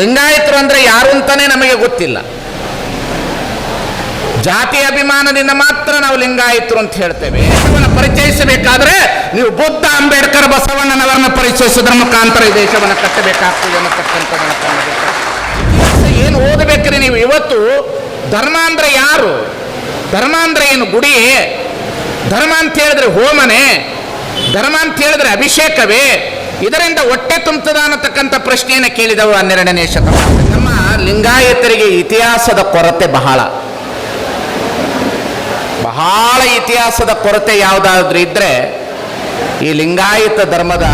ಲಿಂಗಾಯತರು ಅಂದರೆ ಯಾರು ಅಂತಾನೆ ನಮಗೆ ಗೊತ್ತಿಲ್ಲ. ಜಾತಿ ಅಭಿಮಾನದಿಂದ ಮಾತ್ರ ನಾವು ಲಿಂಗಾಯತರು ಅಂತ ಹೇಳ್ತೇವೆ. ದೇಶವನ್ನು ಪರಿಚಯಿಸಬೇಕಾದ್ರೆ ನೀವು ಬುದ್ಧ, ಅಂಬೇಡ್ಕರ್, ಬಸವಣ್ಣನವರನ್ನ ಪರಿಚಯಿಸೋದ್ರ ಮುಖಾಂತರ ಈ ದೇಶವನ್ನು ಕಟ್ಟಬೇಕಾಗ್ತದೆ ಅನ್ನತಕ್ಕಂಥ ಏನು ಓದಬೇಕ್ರಿ ನೀವು? ಇವತ್ತು ಧರ್ಮ ಅಂದ್ರೆ ಯಾರು? ಧರ್ಮ ಅಂದ್ರೆ ಏನು? ಗುಡಿಯೇ? ಧರ್ಮ ಅಂತ ಹೇಳಿದ್ರೆ ಹೋಮನೆ? ಧರ್ಮ ಅಂತ ಹೇಳಿದ್ರೆ ಅಭಿಷೇಕವೇ? ಇದರಿಂದ ಹೊಟ್ಟೆ ತುಂಬುತ್ತದ ಅನ್ನತಕ್ಕಂಥ ಪ್ರಶ್ನೆಯನ್ನು ಕೇಳಿದವು ಹನ್ನೆರಡನೇ ಶತಮಾನ ನಮ್ಮ ಲಿಂಗಾಯತರಿಗೆ ಇತಿಹಾಸದ ಕೊರತೆ ಬಹಳ. ಬಹಳ ಇತಿಹಾಸದ ಕೊರತೆ ಯಾವುದಾದ್ರೂ ಇದ್ರೆ ಈ ಲಿಂಗಾಯತ ಧರ್ಮದ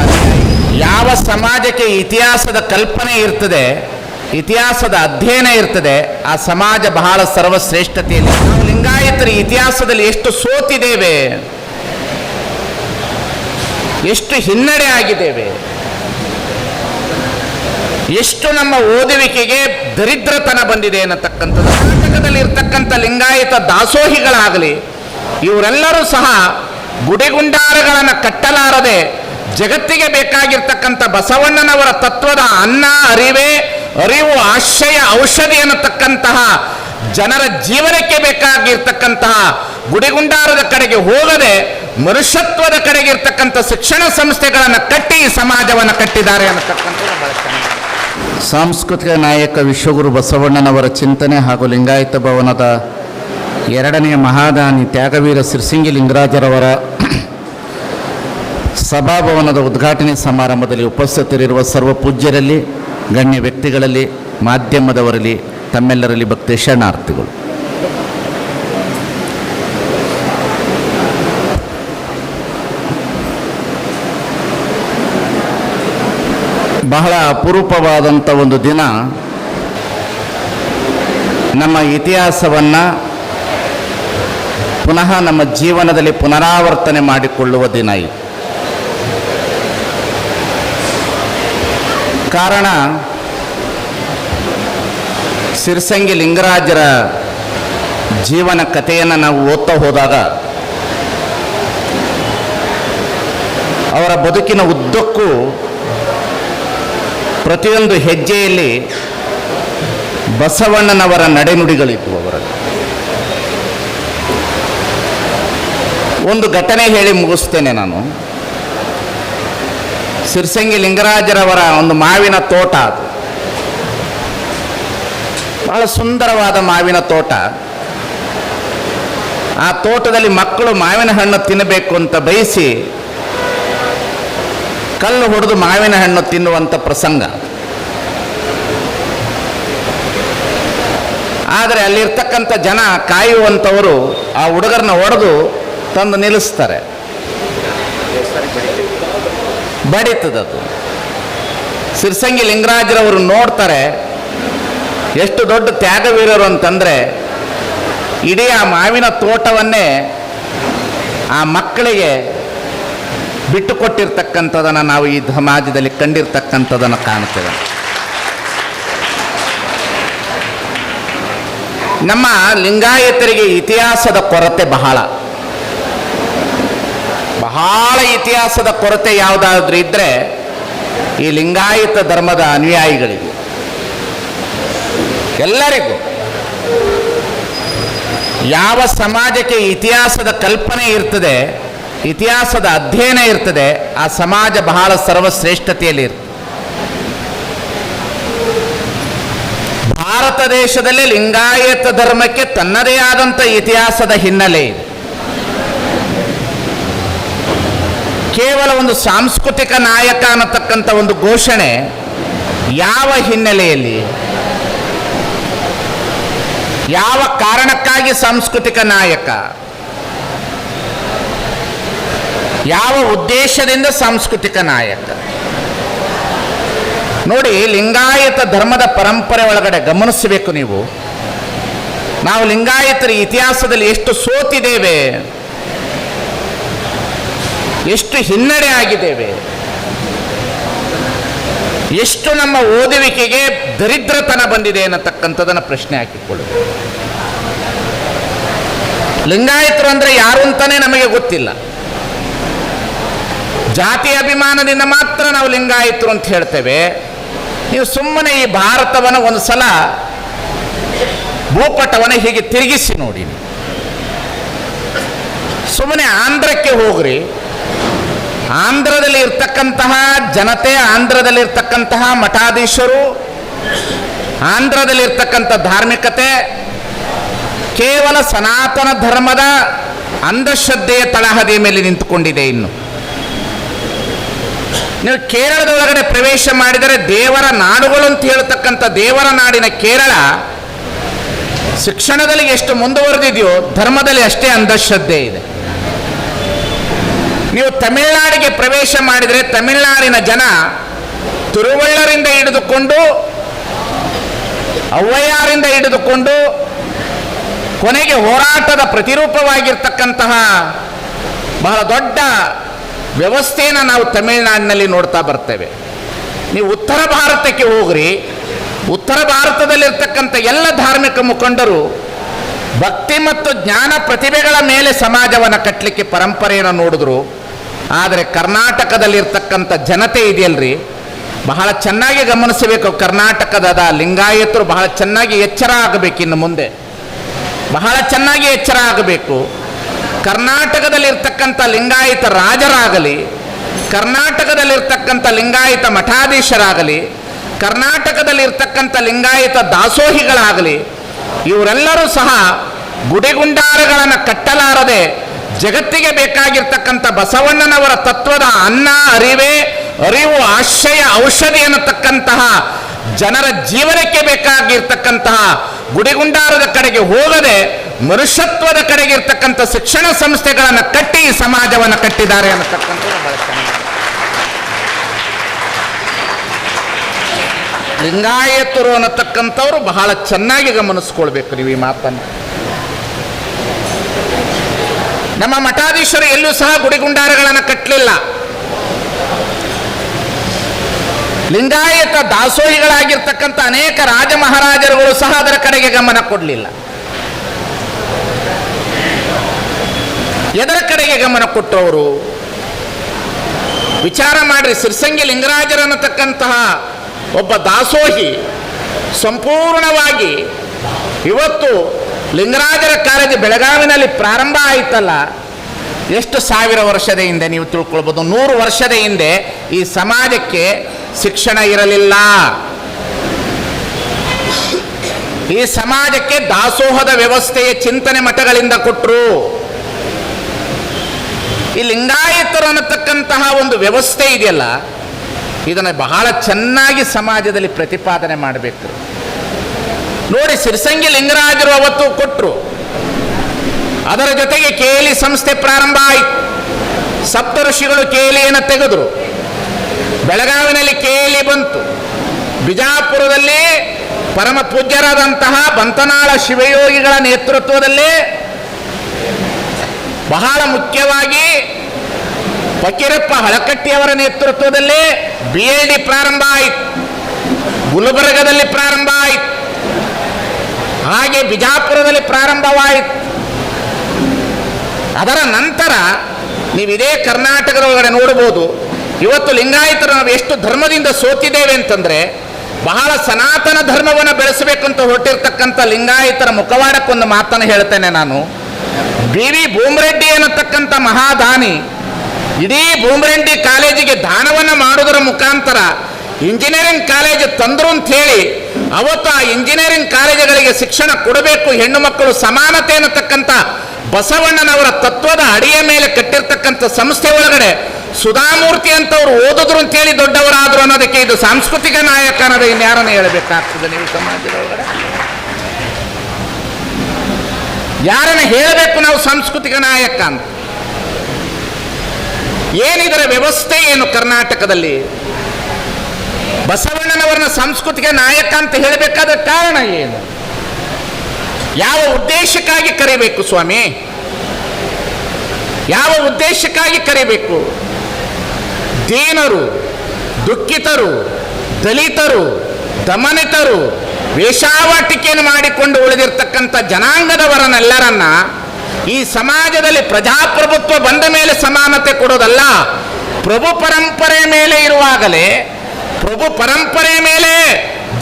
ಯಾವ ಸಮಾಜಕ್ಕೆ ಇತಿಹಾಸದ ಕಲ್ಪನೆ ಇರ್ತದೆ, ಇತಿಹಾಸದ ಅಧ್ಯಯನ ಇರ್ತದೆ, ಆ ಸಮಾಜ ಬಹಳ ಸರ್ವಶ್ರೇಷ್ಠತೆಯಲ್ಲಿ. ನಾವು ಲಿಂಗಾಯತರ ಇತಿಹಾಸದಲ್ಲಿ ಎಷ್ಟು ಸೋತಿದ್ದೇವೆ, ಎಷ್ಟು ಹಿನ್ನಡೆ ಆಗಿದ್ದೇವೆ. ಎಷ್ಟು ನಮ್ಮ ಓದುವಿಕೆಗೆ ದರಿದ್ರತನ ಬಂದಿದೆ ಅನ್ನತಕ್ಕಂಥದ್ದು ಕರ್ನಾಟಕದಲ್ಲಿ ಇರ್ತಕ್ಕಂಥ ಲಿಂಗಾಯತ ದಾಸೋಹಿಗಳಾಗಲಿ, ಇವರೆಲ್ಲರೂ ಸಹ ಗುಡಿಗುಂಡಾರಗಳನ್ನು ಕಟ್ಟಲಾರದೆ ಜಗತ್ತಿಗೆ ಬೇಕಾಗಿರ್ತಕ್ಕಂಥ ಬಸವಣ್ಣನವರ ತತ್ವದ ಅನ್ನ, ಅರಿವೇ, ಅರಿವು, ಆಶ್ರಯ, ಔಷಧಿ ಅನ್ನತಕ್ಕಂತಹ ಜನರ ಜೀವನಕ್ಕೆ ಬೇಕಾಗಿರ್ತಕ್ಕಂತಹ ಗುಡಿಗುಂಡಾರದ ಕಡೆಗೆ ಹೋಗದೆ ಮನುಷ್ಯತ್ವದ ಕಡೆಗೆ ಇರ್ತಕ್ಕಂಥ ಶಿಕ್ಷಣ ಸಂಸ್ಥೆಗಳನ್ನು ಕಟ್ಟಿ ಸಮಾಜವನ್ನು ಕಟ್ಟಿದ್ದಾರೆ ಅನ್ನತಕ್ಕಂಥ. ಸಾಂಸ್ಕೃತಿಕ ನಾಯಕ ವಿಶ್ವಗುರು ಬಸವಣ್ಣನವರ ಚಿಂತನೆ ಹಾಗೂ ಲಿಂಗಾಯತ ಭವನದ ಎರಡನೆಯ ಮಹಾದಾನಿ ತ್ಯಾಗವೀರ ಸಿರ್ಸಿಂಗಿ ಲಿಂಗರಾಜರವರ ಸಭಾಭವನದ ಉದ್ಘಾಟನೆ ಸಮಾರಂಭದಲ್ಲಿ ಉಪಸ್ಥಿತರಿರುವ ಸರ್ವ ಪೂಜ್ಯರಲ್ಲಿ, ಗಣ್ಯ ವ್ಯಕ್ತಿಗಳಲ್ಲಿ, ಮಾಧ್ಯಮದವರಲ್ಲಿ, ತಮ್ಮೆಲ್ಲರಲ್ಲಿ ಭಕ್ತಿ ಶರಣಾರ್ಥಿಗಳು. ಬಹಳ ಅಪರೂಪವಾದಂಥ ಒಂದು ದಿನ. ನಮ್ಮ ಇತಿಹಾಸವನ್ನು ಪುನಃ ನಮ್ಮ ಜೀವನದಲ್ಲಿ ಪುನರಾವರ್ತನೆ ಮಾಡಿಕೊಳ್ಳುವ ದಿನ ಇದು. ಕಾರಣ, ಸಿರ್ಸಂಗಿ ಲಿಂಗರಾಜರ ಜೀವನ ಕಥೆಯನ್ನು ನಾವು ಓದ್ತಾ ಹೋದಾಗ, ಅವರ ಬದುಕಿನ ಉದ್ದಕ್ಕೂ ಪ್ರತಿಯೊಂದು ಹೆಜ್ಜೆಯಲ್ಲಿ ಬಸವಣ್ಣನವರ ನಡೆನುಡಿಗಳಿದ್ವು ಅವರಲ್ಲಿ. ಒಂದು ಘಟನೆ ಹೇಳಿ ಮುಗಿಸ್ತೇನೆ ನಾನು. ಸಿರ್ಸಂಗಿ ಲಿಂಗರಾಜರವರ ಒಂದು ಮಾವಿನ ತೋಟ ಅದು. ಬಹಳ ಸುಂದರವಾದ ಮಾವಿನ ತೋಟ. ಆ ತೋಟದಲ್ಲಿ ಮಕ್ಕಳು ಮಾವಿನ ಹಣ್ಣು ತಿನ್ನಬೇಕು ಅಂತ ಬಯಸಿ ಕಲ್ಲು ಹೊಡೆದು ಮಾವಿನ ಹಣ್ಣು ತಿನ್ನುವಂಥ ಪ್ರಸಂಗ. ಆದರೆ ಅಲ್ಲಿರ್ತಕ್ಕಂಥ ಜನ ಕಾಯುವಂಥವರು ಆ ಹುಡುಗರನ್ನ ಹೊಡೆದು ತಂದು ನಿಲ್ಲಿಸ್ತಾರೆ. ಬಡಿತದದು. ಸಿರ್ಸಂಗಿ ಲಿಂಗರಾಜರವರು ನೋಡ್ತಾರೆ ಎಷ್ಟು ದೊಡ್ಡ ತ್ಯಾಗವೀರರು ಅಂತಂದರೆ ಇಡೀ ಆ ಮಾವಿನ ತೋಟವನ್ನೇ ಆ ಮಕ್ಕಳಿಗೆ ಬಿಟ್ಟು ಕೊಟ್ಟಿರ್ತಕ್ಕಂಥದನ್ನು ನಾವು ಈ ಸಮಾಜದಲ್ಲಿ ಕಂಡಿರ್ತಕ್ಕಂಥದನ್ನು ಕಾಣುತ್ತೇವೆ. ನಮ್ಮ ಲಿಂಗಾಯತರಿಗೆ ಇತಿಹಾಸದ ಕೊರತೆ ಬಹಳ. ಬಹಳ ಇತಿಹಾಸದ ಕೊರತೆ ಯಾವುದಾದ್ರೂ ಇದ್ದರೆ ಈ ಲಿಂಗಾಯತ ಧರ್ಮದ ಅನುಯಾಯಿಗಳಿಗೆ ಎಲ್ಲರಿಗೂ. ಯಾವ ಸಮಾಜಕ್ಕೆ ಇತಿಹಾಸದ ಕಲ್ಪನೆ ಇರ್ತದೆ ಇತಿಹಾಸದ ಅಧ್ಯಯನ ಇರ್ತದೆ, ಆ ಸಮಾಜ ಬಹಳ ಸರ್ವಶ್ರೇಷ್ಠತೆಯಲ್ಲಿ ಇರ್ತದೆ. ಭಾರತ ದೇಶದಲ್ಲಿ ಲಿಂಗಾಯತ ಧರ್ಮಕ್ಕೆ ತನ್ನದೇ ಆದಂಥ ಇತಿಹಾಸದ ಹಿನ್ನೆಲೆ ಇದೆ. ಕೇವಲ ಒಂದು ಸಾಂಸ್ಕೃತಿಕ ನಾಯಕ ಅನ್ನತಕ್ಕಂಥ ಒಂದು ಘೋಷಣೆ ಯಾವ ಹಿನ್ನೆಲೆಯಲ್ಲಿ? ಯಾವ ಕಾರಣಕ್ಕಾಗಿ ಸಾಂಸ್ಕೃತಿಕ ನಾಯಕ? ಯಾವ ಉದ್ದೇಶದಿಂದ ಸಾಂಸ್ಕೃತಿಕ ನಾಯಕ? ನೋಡಿ, ಲಿಂಗಾಯತ ಧರ್ಮದ ಪರಂಪರೆ ಒಳಗಡೆ ಗಮನಿಸಬೇಕು ನೀವು. ನಾವು ಲಿಂಗಾಯತರ ಇತಿಹಾಸದಲ್ಲಿ ಎಷ್ಟು ಸೋತಿದ್ದೇವೆ, ಎಷ್ಟು ಹಿನ್ನಡೆ ಆಗಿದ್ದೇವೆ, ಎಷ್ಟು ನಮ್ಮ ಓದುವಿಕೆಗೆ ದರಿದ್ರತನ ಬಂದಿದೆ ಅನ್ನತಕ್ಕಂಥದ್ದನ್ನು ಪ್ರಶ್ನೆ ಹಾಕಿಕೊಳ್ಳುದು ಲಿಂಗಾಯತರು ಅಂದ್ರೆ ಯಾರು ಅಂತಾನೆ ನಮಗೆ ಗೊತ್ತಿಲ್ಲ. ಜಾತಿ ಅಭಿಮಾನದಿಂದ ಮಾತ್ರ ನಾವು ಲಿಂಗಾಯಿತರು ಅಂತ ಹೇಳ್ತೇವೆ. ನೀವು ಸುಮ್ಮನೆ ಈ ಭಾರತವನ್ನು ಒಂದು ಸಲ ಭೂಪಟವನ್ನು ಹೀಗೆ ತಿರುಗಿಸಿ ನೋಡಿ ಸುಮ್ಮನೆ ಆಂಧ್ರಕ್ಕೆ ಹೋಗ್ರಿ. ಆಂಧ್ರದಲ್ಲಿ ಇರ್ತಕ್ಕಂತಹ ಜನತೆ, ಆಂಧ್ರದಲ್ಲಿ ಇರ್ತಕ್ಕಂತಹ ಮಠಾಧೀಶರು ಆಂಧ್ರದಲ್ಲಿ ಇರ್ತಕ್ಕಂಥ ಧಾರ್ಮಿಕತೆ, ಕೇವಲ ಸನಾತನ ಧರ್ಮದ ಅಂಧಶ್ರದ್ಧೆಯ ತಳಹದಿಯ ಮೇಲೆ ನಿಂತುಕೊಂಡಿದೆ ಇನ್ನು. ನೀವು ಕೇರಳದೊಳಗಡೆ ಪ್ರವೇಶ ಮಾಡಿದರೆ ದೇವರ ನಾಡುಗಳು ಅಂತ ಹೇಳ್ತಕ್ಕಂಥ ದೇವರ ನಾಡಿನ ಕೇರಳ, ಶಿಕ್ಷಣದಲ್ಲಿ ಎಷ್ಟು ಮುಂದುವರೆದಿದೆಯೋ ಧರ್ಮದಲ್ಲಿ ಅಷ್ಟೇ ಅಂಧಶ್ರದ್ಧೆ ಇದೆ. ನೀವು ತಮಿಳುನಾಡಿಗೆ ಪ್ರವೇಶ ಮಾಡಿದರೆ ತಮಿಳುನಾಡಿನ ಜನ ತಿರುವಳ್ಳರಿಂದ ಹಿಡಿದುಕೊಂಡು ಅವ್ವಯ್ಯಾರಿಂದ ಹಿಡಿದುಕೊಂಡು, ಕೊನೆಗೆ ಹೋರಾಟದ ಪ್ರತಿರೂಪವಾಗಿರ್ತಕ್ಕಂತಹ ಬಹಳ ದೊಡ್ಡ ವ್ಯವಸ್ಥೆಯನ್ನು ನಾವು ತಮಿಳುನಾಡಿನಲ್ಲಿ ನೋಡ್ತಾ ಬರ್ತೇವೆ. ನೀವು ಉತ್ತರ ಭಾರತಕ್ಕೆ ಹೋಗ್ರಿ, ಉತ್ತರ ಭಾರತದಲ್ಲಿರ್ತಕ್ಕಂಥ ಎಲ್ಲ ಧಾರ್ಮಿಕ ಮುಖಂಡರು ಭಕ್ತಿ ಮತ್ತು ಜ್ಞಾನ ಪ್ರತಿಭೆಗಳ ಮೇಲೆ ಸಮಾಜವನ್ನು ಕಟ್ಟಲಿಕ್ಕೆ ಪರಂಪರೆಯನ್ನು ನೋಡಿದ್ರು. ಆದರೆ ಕರ್ನಾಟಕದಲ್ಲಿರ್ತಕ್ಕಂಥ ಜನತೆ ಇದೆಯಲ್ರಿ? ಬಹಳ ಚೆನ್ನಾಗಿ ಗಮನಿಸಬೇಕು ಕರ್ನಾಟಕದ ಲಿಂಗಾಯತರು ಬಹಳ ಚೆನ್ನಾಗಿ ಎಚ್ಚರ ಆಗಬೇಕು ಇನ್ನು ಮುಂದೆ. ಬಹಳ ಚೆನ್ನಾಗಿ ಎಚ್ಚರ ಆಗಬೇಕು. ಕರ್ನಾಟಕದಲ್ಲಿರ್ತಕ್ಕಂಥ ಲಿಂಗಾಯತ ರಾಜರಾಗಲಿ, ಕರ್ನಾಟಕದಲ್ಲಿರ್ತಕ್ಕಂಥ ಲಿಂಗಾಯತ ಮಠಾಧೀಶರಾಗಲಿ, ಕರ್ನಾಟಕದಲ್ಲಿರ್ತಕ್ಕಂಥ ಲಿಂಗಾಯತ ದಾಸೋಹಿಗಳಾಗಲಿ, ಇವರೆಲ್ಲರೂ ಸಹ ಗುಡಿಗುಂಡಾರಗಳನ್ನು ಕಟ್ಟಲಾರದೆ ಜಗತ್ತಿಗೆ ಬೇಕಾಗಿರ್ತಕ್ಕಂಥ ಬಸವಣ್ಣನವರ ತತ್ವದ ಅನ್ನ, ಅರಿವೇ, ಅರಿವು, ಆಶ್ರಯ, ಔಷಧಿ ಅನ್ನತಕ್ಕಂತಹ ಜನರ ಜೀವನಕ್ಕೆ ಬೇಕಾಗಿರ್ತಕ್ಕಂತಹ ಗುಡಿಗುಂಡಾರದ ಕಡೆಗೆ ಹೋಗದೆ ಮನುಷ್ಯತ್ವದ ಕಡೆಗೆ ಇರ್ತಕ್ಕಂಥ ಶಿಕ್ಷಣ ಸಂಸ್ಥೆಗಳನ್ನು ಕಟ್ಟಿ ಸಮಾಜವನ್ನು ಕಟ್ಟಿದ್ದಾರೆ ಅನ್ನತಕ್ಕಂಥ. ಲಿಂಗಾಯತರು ಅನ್ನತಕ್ಕಂಥವ್ರು ಬಹಳ ಚೆನ್ನಾಗಿ ಗಮನಿಸ್ಕೊಳ್ಬೇಕು ನೀವು ಈ ಮಾತನ್ನು ನಮ್ಮ ಮಠಾಧೀಶರು ಎಲ್ಲೂ ಸಹ ಗುಡಿಗುಂಡಾರಗಳನ್ನು ಕಟ್ಟಲಿಲ್ಲ ಲಿಂಗಾಯತ ದಾಸೋಹಿಗಳಾಗಿರ್ತಕ್ಕಂಥ ಅನೇಕ ರಾಜ ಮಹಾರಾಜರುಗಳು ಸಹ ಅದರ ಕಡೆಗೆ ಗಮನ ಕೊಡಲಿಲ್ಲ. ಎದರ ಕಡೆಗೆ ಗಮನ ಕೊಟ್ಟವರು? ವಿಚಾರ ಮಾಡಿ ಸಿರ್ಸಂಗಿ ಲಿಂಗರಾಜರನ್ನತಕ್ಕಂತಹ ಒಬ್ಬ ದಾಸೋಹಿ ಸಂಪೂರ್ಣವಾಗಿ ಇವತ್ತು ಲಿಂಗರಾಜರ ಕಾಲೇಜು ಬೆಳಗಾವಿನಲ್ಲಿ ಪ್ರಾರಂಭ ಆಯಿತಲ್ಲ. ಎಷ್ಟು ಸಾವಿರ ವರ್ಷದ ಹಿಂದೆ ನೀವು ತಿಳ್ಕೊಳ್ಬೋದು? ನೂರು ವರ್ಷದ ಹಿಂದೆ ಈ ಸಮಾಜಕ್ಕೆ ಶಿಕ್ಷಣ ಇರಲಿಲ್ಲ. ಈ ಸಮಾಜಕ್ಕೆ ದಾಸೋಹದ ವ್ಯವಸ್ಥೆಯ ಚಿಂತನೆ ಮಠಗಳಿಂದ ಕೊಟ್ಟರು ಈ ಲಿಂಗಾಯತರು ಅನ್ನತಕ್ಕಂತಹ ಒಂದು ವ್ಯವಸ್ಥೆ ಇದೆಯಲ್ಲ, ಇದನ್ನು ಬಹಳ ಚೆನ್ನಾಗಿ ಸಮಾಜದಲ್ಲಿ ಪ್ರತಿಪಾದನೆ ಮಾಡಬೇಕು. ನೋಡಿ, ಸಿರ್ಸಂಗಿ ಲಿಂಗರಾಜರು ಅವತ್ತು ಕೊಟ್ಟರು ಅದರ ಜೊತೆಗೆ ಕೇಲಿ ಸಂಸ್ಥೆ ಪ್ರಾರಂಭ ಆಯಿತು. ಸಪ್ತ ಋಷಿಗಳು ಕೇಲಿಯನ್ನು ತೆಗೆದರು. ಬೆಳಗಾವಿನಲ್ಲಿ ಕೇಳಿ ಬಂತು. ಬಿಜಾಪುರದಲ್ಲಿ ಪರಮ ಪೂಜ್ಯರಾದಂತಹ ಬಂತನಾಳ ಶಿವಯೋಗಿಗಳ ನೇತೃತ್ವದಲ್ಲಿ ಬಹಳ ಮುಖ್ಯವಾಗಿ ಫಕೀರಪ್ಪ ಹಳಕಟ್ಟಿಯವರ ನೇತೃತ್ವದಲ್ಲಿ ಬಿ ಎಲ್ ಡಿ ಪ್ರಾರಂಭ ಆಯಿತು. ಗುಲ್ಬರ್ಗದಲ್ಲಿ ಪ್ರಾರಂಭ ಆಯಿತು. ಹಾಗೆ ಬಿಜಾಪುರದಲ್ಲಿ ಪ್ರಾರಂಭವಾಯಿತು. ಅದರ ನಂತರ ನೀವು ಇದೇ ಕರ್ನಾಟಕದ ಒಳಗಡೆ ನೋಡಬಹುದು. ಇವತ್ತು ಲಿಂಗಾಯತರು ನಾವು ಎಷ್ಟು ಧರ್ಮದಿಂದ ಸೋತಿದ್ದೇವೆ ಅಂತಂದ್ರೆ ಬಹಳ ಸನಾತನ ಧರ್ಮವನ್ನು ಬೆಳೆಸಬೇಕಂತ ಹೊರಟಿರ್ತಕ್ಕಂಥ ಲಿಂಗಾಯತರ ಮುಖವಾಡಕ್ಕೊಂದು ಮಾತನ್ನು ಹೇಳ್ತೇನೆ ನಾನು. ಬಿ ವಿ ಭೂಮರೆಡ್ಡಿ ಅನ್ನತಕ್ಕಂಥ ಮಹಾದಾನಿ ಇಡೀ ಭೂಮರೆಡ್ಡಿ ಕಾಲೇಜಿಗೆ ದಾನವನ್ನು ಮಾಡುವುದರ ಮುಖಾಂತರ ಇಂಜಿನಿಯರಿಂಗ್ ಕಾಲೇಜ್ ತಂದ್ರು ಅಂತ ಹೇಳಿ ಅವತ್ತು ಆ ಇಂಜಿನಿಯರಿಂಗ್ ಕಾಲೇಜುಗಳಿಗೆ ಶಿಕ್ಷಣ ಕೊಡಬೇಕು, ಹೆಣ್ಣು ಮಕ್ಕಳು ಸಮಾನತೆ ಅನ್ನತಕ್ಕಂಥ ಬಸವಣ್ಣನವರ ತತ್ವದ ಅಡಿಯ ಮೇಲೆ ಕಟ್ಟಿರ್ತಕ್ಕಂಥ ಸಂಸ್ಥೆ ಒಳಗಡೆ ಸುಧಾಮೂರ್ತಿ ಅಂತವ್ರು ಓದಿದ್ರು ಅಂತೇಳಿ ದೊಡ್ಡವರಾದ್ರು ಅನ್ನೋದಕ್ಕೆ ಇದು ಸಾಂಸ್ಕೃತಿಕ ನಾಯಕ ಅನ್ನೋದು ಇನ್ಯಾರನ್ನು ಹೇಳಬೇಕಾಗ್ತದೆ ನೀವು ಸಮಾಜದವರ ಯಾರನ್ನ ಹೇಳಬೇಕು ನಾವು ಸಾಂಸ್ಕೃತಿಕ ನಾಯಕ ಅಂತ? ಏನಿದರ ವ್ಯವಸ್ಥೆ ಏನು ಕರ್ನಾಟಕದಲ್ಲಿ? ಬಸವಣ್ಣನವರನ್ನ ಸಾಂಸ್ಕೃತಿಕ ನಾಯಕ ಅಂತ ಹೇಳಬೇಕಾದ ಕಾರಣ ಏನು? ಯಾವ ಉದ್ದೇಶಕ್ಕಾಗಿ ಕರೀಬೇಕು ಸ್ವಾಮಿ? ಯಾವ ಉದ್ದೇಶಕ್ಕಾಗಿ ಕರಿಬೇಕು? ದೀನರು ದುಃಖಿತರು, ದಲಿತರು, ದಮನಿತರು, ವೇಷಾವಾಟಿಕೆಯನ್ನು ಮಾಡಿಕೊಂಡು ಉಳಿದಿರ್ತಕ್ಕಂಥ ಜನಾಂಗದವರನ್ನೆಲ್ಲರನ್ನ ಈ ಸಮಾಜದಲ್ಲಿ ಪ್ರಜಾಪ್ರಭುತ್ವ ಬಂದ ಮೇಲೆ ಸಮಾನತೆ ಕೊಡೋದಲ್ಲ, ಪ್ರಭು ಪರಂಪರೆ ಮೇಲೆ ಇರುವಾಗಲೇ, ಪ್ರಭು ಪರಂಪರೆ ಮೇಲೆ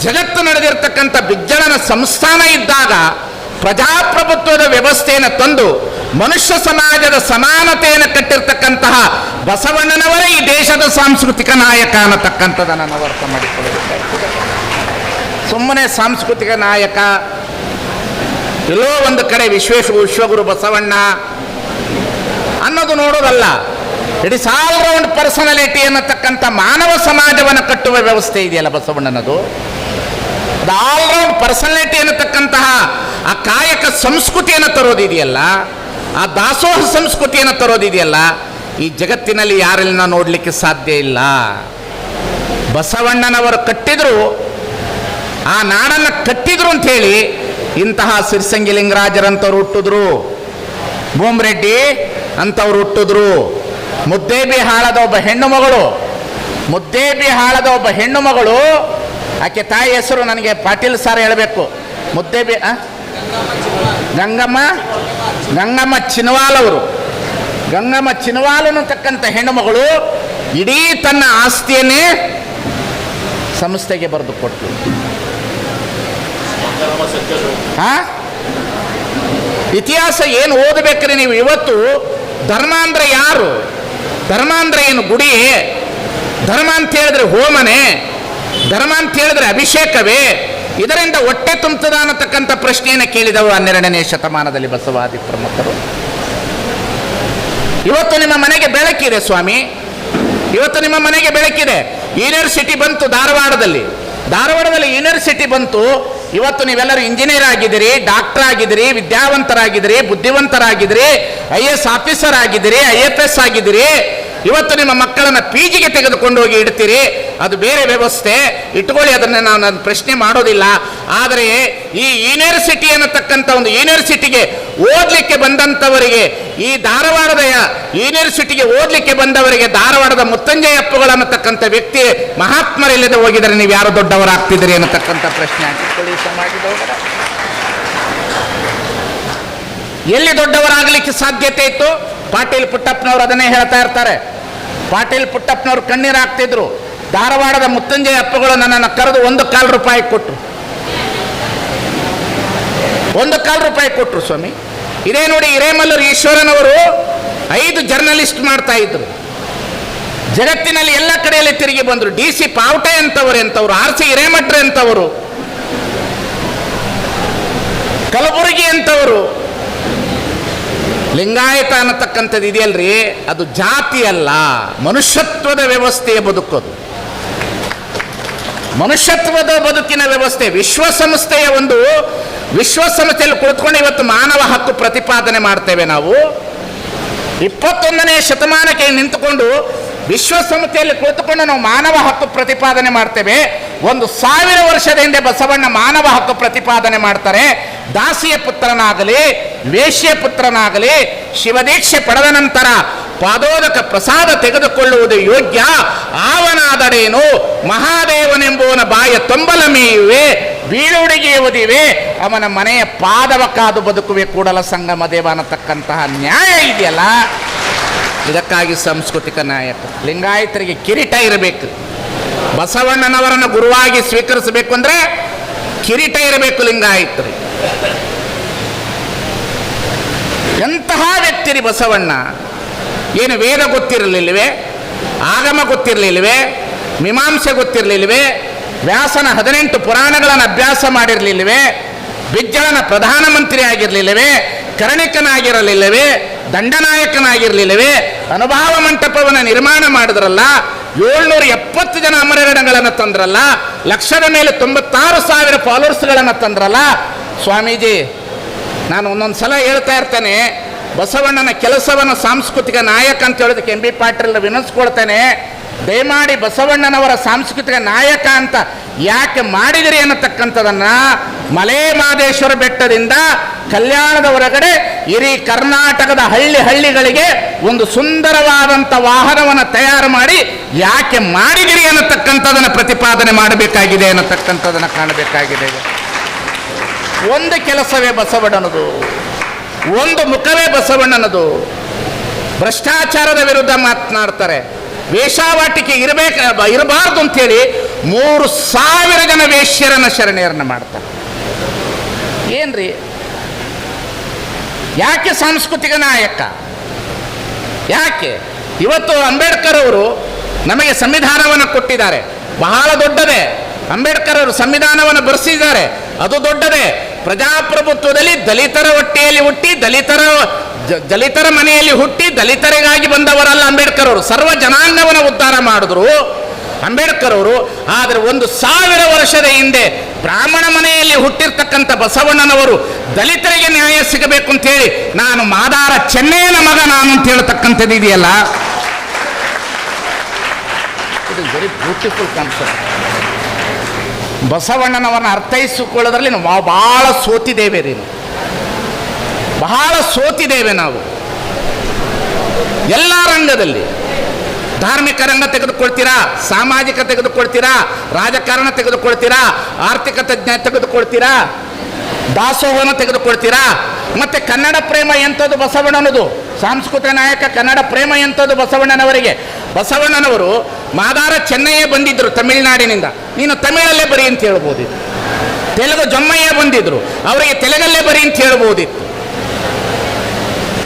ಜಗತ್ತು ನಡೆದಿರ್ತಕ್ಕಂಥ ಬಿಜ್ಜಳನ ಸಂಸ್ಥಾನ ಇದ್ದಾಗ ಪ್ರಜಾಪ್ರಭುತ್ವದ ವ್ಯವಸ್ಥೆಯನ್ನು ತಂದು ಮನುಷ್ಯ ಸಮಾಜದ ಸಮಾನತೆಯನ್ನು ಕಟ್ಟಿರ್ತಕ್ಕಂತಹ ಬಸವಣ್ಣನವರೇ ಈ ದೇಶದ ಸಾಂಸ್ಕೃತಿಕ ನಾಯಕ ಅನ್ನತಕ್ಕಂಥದ್ದನ್ನು ನಾವು ಅರ್ಥ ಮಾಡಿಕೊಳ್ಳುತ್ತೇನೆ. ಸುಮ್ಮನೆ ಸಾಂಸ್ಕೃತಿಕ ನಾಯಕ, ಎಲ್ಲೋ ಒಂದು ಕಡೆ ವಿಶ್ವೇಶ ವಿಶ್ವಗುರು ಬಸವಣ್ಣ ಅನ್ನೋದು ನೋಡೋದಲ್ಲ. ಇಡೀ ಸಾವಿರ ಒಂದು ಪರ್ಸನಾಲಿಟಿ ಅನ್ನತಕ್ಕಂಥ ಮಾನವ ಸಮಾಜವನ್ನು ಕಟ್ಟುವ ವ್ಯವಸ್ಥೆ ಇದೆಯಲ್ಲ ಬಸವಣ್ಣನದು? ಅದು ಆಲ್ರೌಂಡ್ ಪರ್ಸನಾಲಿಟಿ ಅನ್ನತಕ್ಕಂತಹ ಆ ಕಾಯಕ ಸಂಸ್ಕೃತಿಯನ್ನು ತರೋದಿದೆಯಲ್ಲ ಆ ದಾಸೋಹ ಸಂಸ್ಕೃತಿಯನ್ನು ತರೋದಿದೆಯಲ್ಲ, ಈ ಜಗತ್ತಿನಲ್ಲಿ ಯಾರೆಲ್ಲ ನೋಡಲಿಕ್ಕೆ ಸಾಧ್ಯ ಇಲ್ಲ. ಬಸವಣ್ಣನವರು ಕಟ್ಟಿದ್ರು, ಆ ನಾಡನ್ನು ಕಟ್ಟಿದ್ರು ಅಂತ ಹೇಳಿ ಇಂತಹ ಸಿರ್ಸಂಗಿ ಲಿಂಗರಾಜರಂಥವ್ರು ಹುಟ್ಟಿದ್ರು. ಭೂಮರೆಡ್ಡಿ ಅಂಥವ್ರು ಹುಟ್ಟಿದ್ರು. ಮುದ್ದೇಬಿ ಹಾಳದ ಒಬ್ಬ ಹೆಣ್ಣು ಮಗಳು ಮುದ್ದೇಬಿ ಹಾಳದ ಒಬ್ಬ ಹೆಣ್ಣು ಮಗಳು, ಆಕೆ ತಾಯಿ ಹೆಸರು ನನಗೆ ಪಾಟೀಲ್ ಸರ್ ಹೇಳಬೇಕು. ಮುದ್ದೇಬಿ? ಗಂಗಮ್ಮ ಗಂಗಮ್ಮ ಚಿನವಾಲ್ ಅವರು. ಗಂಗಮ್ಮ ಚಿನವಾಲ್ ಅನ್ನತಕ್ಕಂಥ ಹೆಣ್ಣು ಮಗಳು ಇಡೀ ತನ್ನ ಆಸ್ತಿಯನ್ನೇ ಸಂಸ್ಥೆಗೆ ಬರೆದು ಕೊಟ್ಟು ಹಾ ಇತಿಹಾಸ ಏನು ಓದಬೇಕ್ರಿ ನೀವು? ಇವತ್ತು ಧರ್ಮ ಅಂದ್ರೆ ಯಾರು? ಧರ್ಮ ಅಂದ್ರೆ ಏನು ಗುಡಿ? ಧರ್ಮ ಅಂತ ಹೇಳಿದ್ರೆ ಹೋಮನೆ, ಧರ್ಮ ಅಂತ ಹೇಳಿದ್ರೆ ಅಭಿಷೇಕವೇ ಇದರಿಂದ ಹೊಟ್ಟೆ ತುಂಬುತ್ತದ ಅನ್ನತಕ್ಕಂಥ ಪ್ರಶ್ನೆಯನ್ನು ಕೇಳಿದವರು ಹನ್ನೆರಡನೇ ಶತಮಾನದಲ್ಲಿ ಬಸವಾದಿ ಪ್ರಮುಖರು. ಇವತ್ತು ನಿಮ್ಮ ಮನೆಗೆ ಬೆಳಕಿದೆ ಸ್ವಾಮಿ. ಇವತ್ತು ನಿಮ್ಮ ಮನೆಗೆ ಬೆಳಕಿದೆ. ಯೂನಿವರ್ಸಿಟಿ ಬಂತು ಧಾರವಾಡದಲ್ಲಿ. ಧಾರವಾಡದಲ್ಲಿ ಯೂನಿವರ್ಸಿಟಿ ಬಂತು. ಇವತ್ತು ನೀವೆಲ್ಲರೂ ಇಂಜಿನಿಯರ್ ಆಗಿದ್ದೀರಿ ಡಾಕ್ಟರ್ ಆಗಿದ್ದೀರಿ, ವಿದ್ಯಾವಂತರಾಗಿದ್ದೀರಿ, ಬುದ್ಧಿವಂತರಾಗಿದ್ದೀರಿ ಐ ಎಸ್ ಆಫೀಸರ್ ಆಗಿದ್ದೀರಿ ಐ ಎಫ್ ಎಸ್ ಆಗಿದ್ದೀರಿ. ಇವತ್ತು ನಿಮ್ಮ ಮಕ್ಕಳನ್ನ ಪಿ ಜಿಗೆ ತೆಗೆದುಕೊಂಡು ಹೋಗಿ ಇಡ್ತೀರಿ, ಅದು ಬೇರೆ ವ್ಯವಸ್ಥೆ. ಇಟ್ಕೊಳ್ಳಿ, ಅದನ್ನು ನಾನು ನಾನು ಪ್ರಶ್ನೆ ಮಾಡೋದಿಲ್ಲ. ಆದರೆ ಈ ಯೂನಿವರ್ಸಿಟಿ ಅನ್ನತಕ್ಕಂಥ ಒಂದು ಯೂನಿವರ್ಸಿಟಿಗೆ ಓದಲಿಕ್ಕೆ ಬಂದಂಥವರಿಗೆ, ಈ ಧಾರವಾಡದ ಯೂನಿವರ್ಸಿಟಿಗೆ ಓದಲಿಕ್ಕೆ ಬಂದವರಿಗೆ ಧಾರವಾಡದ ಮುತ್ತಂಜಯಪ್ಪಗಳು ಅನ್ನತಕ್ಕಂಥ ವ್ಯಕ್ತಿ ಮಹಾತ್ಮರಿಲ್ಲದೆ ಹೋಗಿದರೆ ನೀವು ಯಾರು ದೊಡ್ಡವರಾಗ್ತಿದ್ದೀರಿ ಅನ್ನತಕ್ಕಂಥ ಪ್ರಶ್ನೆ ಎಲ್ಲಿ ದೊಡ್ಡವರಾಗಲಿಕ್ಕೆ ಸಾಧ್ಯತೆ ಇತ್ತು? ಪಾಟೀಲ್ ಪುಟ್ಟಪ್ಪನವರು ಅದನ್ನೇ ಹೇಳ್ತಾ ಇರ್ತಾರೆ. ಪಾಟೀಲ್ ಪುಟ್ಟಪ್ಪನವರು ಕಣ್ಣೀರು ಹಾಕ್ತಿದ್ರು. ಧಾರವಾಡದ ಮುತ್ತಂಜಯ ಅಪ್ಪಗಳು ನನ್ನನ್ನು ಕರೆದು ಒಂದು ಕಾಲು ರೂಪಾಯಿ ಕೊಟ್ಟರು ಒಂದು ಕಾಲು ರೂಪಾಯಿ ಕೊಟ್ಟರು ಸ್ವಾಮಿ. ಇದೇ ನೋಡಿ ಹಿರೇಮಲ್ಲೂರು ಈಶ್ವರನವರು ಐದು ಜರ್ನಲಿಸ್ಟ್ ಮಾಡ್ತಾ ಇದ್ರು. ಜಗತ್ತಿನಲ್ಲಿ ಎಲ್ಲ ಕಡೆಯಲ್ಲಿ ತಿರುಗಿ ಬಂದರು. ಡಿ ಸಿ ಪಾವಟೆ ಅಂತವರು ಎಂಥವ್ರು ಆರ್ ಸಿ ಹಿರೇಮಠ್ರೆ ಅಂತವರು ಕಲಬುರಗಿ ಅಂತವರು ಲಿಂಗಾಯತ ಅನ್ನತಕ್ಕಂಥದ್ದು ಇದೆಯಲ್ರಿ? ಅದು ಜಾತಿ ಅಲ್ಲ. ಮನುಷ್ಯತ್ವದ ವ್ಯವಸ್ಥೆಯ ಬದುಕೋದು. ಮನುಷ್ಯತ್ವದ ಬದುಕಿನ ವ್ಯವಸ್ಥೆ ವಿಶ್ವಸಂಸ್ಥೆಯ ಒಂದು ವಿಶ್ವಸಂಸ್ಥೆಯಲ್ಲಿ ಕುಳಿತುಕೊಂಡು ಇವತ್ತು ಮಾನವ ಹಕ್ಕು ಪ್ರತಿಪಾದನೆ ಮಾಡ್ತೇವೆ ನಾವು. ಇಪ್ಪತ್ತೊಂದನೇ ಶತಮಾನಕ್ಕೆ ನಿಂತುಕೊಂಡು ವಿಶ್ವಸಂಸ್ಥೆಯಲ್ಲಿ ಕುಳಿತುಕೊಂಡು ನಾವು ಮಾನವ ಹಕ್ಕು ಪ್ರತಿಪಾದನೆ ಮಾಡ್ತೇವೆ. ಒಂದು ಸಾವಿರ ವರ್ಷದ ಹಿಂದೆ ಬಸವಣ್ಣ ಮಾನವ ಹಕ್ಕು ಪ್ರತಿಪಾದನೆ ಮಾಡ್ತಾರೆ. ದಾಸಿಯ ಪುತ್ರನಾಗಲಿ ವೇಶ್ಯ ಪುತ್ರನಾಗಲಿ ಶಿವದೀಕ್ಷೆ ಪಡೆದ ನಂತರ ಪಾದೋದಕ ಪ್ರಸಾದ ತೆಗೆದುಕೊಳ್ಳುವುದು ಯೋಗ್ಯ. ಆವನಾದಡೇನು ಮಹಾದೇವನೆಂಬುವನ ಬಾಯ ತೊಂಬಲ ಮೇಯುವೆ, ಬೀಳುಡಿಗೆ ಓದಿವೆ ಅವನ ಮನೆಯ ಪಾದವ ಕಾದು ಬದುಕುವೆ ಕೂಡಲ ಸಂಗಮ ದೇವ ಅನ್ನತಕ್ಕಂತಹ ನ್ಯಾಯ ಇದೆಯಲ್ಲ? ಇದಕ್ಕಾಗಿ ಸಾಂಸ್ಕೃತಿಕ ನಾಯಕ, ಲಿಂಗಾಯತರಿಗೆ ಕಿರೀಟ ಇರಬೇಕು. ಬಸವಣ್ಣನವರನ್ನು ಗುರುವಾಗಿ ಸ್ವೀಕರಿಸಬೇಕು ಅಂದರೆ ಕಿರೀಟ ಇರಬೇಕು ಲಿಂಗಾಯತರಿಗೆ. ಎಂತಹ ವ್ಯಕ್ತಿ ರೀ ಬಸವಣ್ಣ? ಏನು ವೇದ ಗೊತ್ತಿರಲಿಲ್ಲವೇ? ಆಗಮ ಗೊತ್ತಿರಲಿಲ್ಲವೇ? ಮೀಮಾಂಸೆ ಗೊತ್ತಿರಲಿಲ್ಲವೇ? ವ್ಯಾಸನ ಹದಿನೆಂಟು ಪುರಾಣಗಳನ್ನು ಅಭ್ಯಾಸ ಮಾಡಿರಲಿಲ್ಲವೇ? ಬಿಜ್ಜಳನ ಪ್ರಧಾನಮಂತ್ರಿ ಆಗಿರಲಿಲ್ಲವೇ ಕರ್ಣಿಕನಾಗಿರಲಿಲ್ಲವೇ? ದಂಡನಾಯಕನಾಗಿರಲಿಲ್ಲವೇ? ಅನುಭಾವ ಮಂಟಪವನ್ನು ನಿರ್ಮಾಣ ಮಾಡಿದ್ರಲ್ಲ ಏಳ್ನೂರ ಎಪ್ಪತ್ತು ಜನ ಅಮರಗಣಗಳನ್ನು ತಂದ್ರಲ್ಲ, ಲಕ್ಷದ ಮೇಲೆ ತೊಂಬತ್ತಾರು ಸಾವಿರ ಫಾಲೋವರ್ಸ್ಗಳನ್ನು ತಂದ್ರಲ್ಲ, ಸ್ವಾಮೀಜಿ ನಾನು ಒಂದೊಂದು ಸಲ ಹೇಳ್ತಾ ಇರ್ತೇನೆ, ಬಸವಣ್ಣನ ಕೆಲಸವನ್ನು ಸಾಂಸ್ಕೃತಿಕ ನಾಯಕ ಅಂತ ಹೇಳೋದಕ್ಕೆ ಎಂ ಬಿ ಪಾಟೀಲ್ ವಿನಂತಿಸ್ಕೊಳ್ತೇನೆ ದಯಮಾಡಿ ಬಸವಣ್ಣನವರ ಸಾಂಸ್ಕೃತಿಕ ನಾಯಕ ಅಂತ ಯಾಕೆ ಮಾಡಿದಿರಿ ಅನ್ನತಕ್ಕಂಥದನ್ನು ಮಲೆ ಮಹದೇಶ್ವರ ಬೆಟ್ಟದಿಂದ ಕಲ್ಯಾಣದ ಹೊರಗಡೆ ಇಡೀ ಕರ್ನಾಟಕದ ಹಳ್ಳಿ ಹಳ್ಳಿಗಳಿಗೆ ಒಂದು ಸುಂದರವಾದಂಥ ವಾಹನವನ್ನು ತಯಾರು ಮಾಡಿ ಯಾಕೆ ಮಾಡಿದಿರಿ ಅನ್ನತಕ್ಕಂಥದನ್ನು ಪ್ರತಿಪಾದನೆ ಮಾಡಬೇಕಾಗಿದೆ ಅನ್ನತಕ್ಕಂಥದನ್ನು ಕಾಣಬೇಕಾಗಿದೆ. ಒಂದು ಕೆಲಸವೇ ಬಸವಣ್ಣನದು, ಒಂದು ಮುಖವೇ ಬಸವಣ್ಣನದು. ಭ್ರಷ್ಟಾಚಾರದ ವಿರುದ್ಧ ಮಾತನಾಡ್ತಾರೆ. ವೇಷಾವಾಟಿಕೆ ಇರಬೇಕು, ಇರಬಾರ್ದು ಅಂತೇಳಿ ಮೂರು ಸಾವಿರ ಜನ ವೇಶ್ಯರನ್ನ ಶರಣೆಯರನ್ನ ಮಾಡ್ತಾರೆ. ಏನ್ರಿ? ಯಾಕೆ ಸಾಂಸ್ಕೃತಿಕ ನಾಯಕ? ಯಾಕೆ? ಇವತ್ತು ಅಂಬೇಡ್ಕರ್ ಅವರು ನಮಗೆ ಸಂವಿಧಾನವನ್ನು ಕೊಟ್ಟಿದ್ದಾರೆ. ಬಹಳ ದೊಡ್ಡದೇ. ಅಂಬೇಡ್ಕರ್ ಅವರು ಸಂವಿಧಾನವನ್ನು ಬರೆಸಿದ್ದಾರೆ. ಅದು ದೊಡ್ಡದೇ. ಪ್ರಜಾಪ್ರಭುತ್ವದಲ್ಲಿ ದಲಿತರ ಹೊಟ್ಟೆಯಲ್ಲಿ ಹುಟ್ಟಿ, ದಲಿತರ ದಲಿತರ ಮನೆಯಲ್ಲಿ ಹುಟ್ಟಿ, ದಲಿತರಿಗಾಗಿ ಬಂದವರಲ್ಲ ಅಂಬೇಡ್ಕರ್ ಅವರು ಸರ್ವ ಜನಾಂಗವನ್ನು ಉದ್ಧಾರ ಮಾಡಿದ್ರು ಅಂಬೇಡ್ಕರ್ ಅವರು ಆದರೆ ಒಂದು ಸಾವಿರ ವರ್ಷದ ಹಿಂದೆ ಬ್ರಾಹ್ಮಣ ಮನೆಯಲ್ಲಿ ಹುಟ್ಟಿರ್ತಕ್ಕಂಥ ಬಸವಣ್ಣನವರು ದಲಿತರಿಗೆ ನ್ಯಾಯ ಸಿಗಬೇಕು ಅಂತ ಹೇಳಿ, ನಾನು ಮಾದಾರ ಚೆನ್ನೈನ ಮಗ ನಾನು ಅಂತ ಹೇಳ್ತಕ್ಕಂಥದ್ದು ಇದೆಯಲ್ಲ? It is very beautiful concept ಬಸವಣ್ಣನವರನ್ನ ಅರ್ಥೈಸಿಕೊಳ್ಳೋದ್ರಲ್ಲಿ ನಾವು ಬಹಳ ಸೋತಿದ್ದೇವೆ ರೀ. ಬಹಳ ಸೋತಿದ್ದೇವೆ ನಾವು. ಎಲ್ಲ ರಂಗದಲ್ಲಿ. ಧಾರ್ಮಿಕ ರಂಗ ತೆಗೆದುಕೊಳ್ತೀರಾ? ಸಾಮಾಜಿಕ ತೆಗೆದುಕೊಳ್ತೀರಾ? ರಾಜಕಾರಣ ತೆಗೆದುಕೊಳ್ತೀರಾ? ಆರ್ಥಿಕ ತಜ್ಞ ತೆಗೆದುಕೊಳ್ತೀರಾ? ದಾಸೋಹನ ತೆಗೆದುಕೊಳ್ತೀರಾ? ಮತ್ತೆ ಕನ್ನಡ ಪ್ರೇಮ ಎಂಥದ್ದು ಬಸವಣ್ಣನದು? ಸಾಂಸ್ಕೃತಿಕ ನಾಯಕ ಕನ್ನಡ ಪ್ರೇಮ ಎಂಥದ್ದು ಬಸವಣ್ಣನವರಿಗೆ? ಬಸವಣ್ಣನವರು ಮಾದಾರ ಚೆನ್ನಯ್ಯ ಬಂದಿದ್ರು ತಮಿಳುನಾಡಿನಿಂದ. ನೀನು ತಮಿಳಲ್ಲೇ ಬರಿ ಅಂತ ಹೇಳ್ಬೋದಿತ್ತು. ತೆಲುಗು ಜೊಮ್ಮಯ್ಯ ಬಂದಿದ್ರು. ಅವರಿಗೆ ತೆಲುಗಲ್ಲೇ ಬರಿ ಅಂತ ಹೇಳ್ಬೋದಿತ್ತು.